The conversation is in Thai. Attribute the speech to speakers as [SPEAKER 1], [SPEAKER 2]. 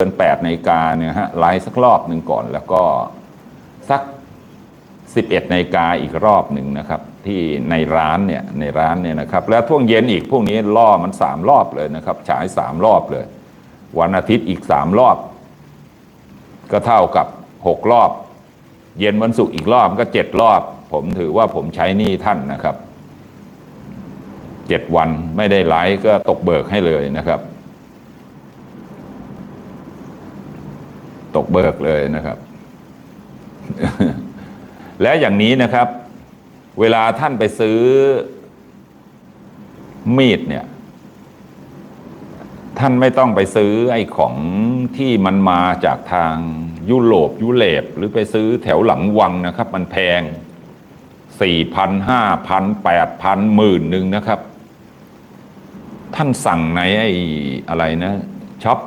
[SPEAKER 1] เกิน8นาฬิกาเนี่ยฮะไลฟ์สักรอบหนึ่งก่อน แล้วก็สัก 11นาฬิกาอีกรอบหนึ่งนะครับ ที่ในร้านเนี่ยในร้านเนี่ยนะครับ แล้วช่วงเย็นอีกพวกนี้ล่อมันสามรอบเลยนะครับ ฉายสามรอบเลย วันอาทิตย์อีกสามรอบ ก็เท่ากับหกรอบ เย็นวันศุกร์อีกรอบก็เจ็ดรอบ ผมถือว่าผมใช้หนี้ท่านนะครับเจ็ดวันไม่ได้ไลฟ์ก็ตกเบิกให้เลยนะครับ ตกเบิกเลยนะครับ และอย่างนี้นะครับ เวลาท่านไปซื้อมีดเนี่ย ท่านไม่ต้องไปซื้อไอ้ของที่มันมาจากทางยุโรปยุเลปหรือไปซื้อแถวหลังวังนะครับ มันแพงสี่พันห้าพันแปดพันหมื่นหนึ่งนะครับ ท่านสั่งในไอ้อะไรนะช็อป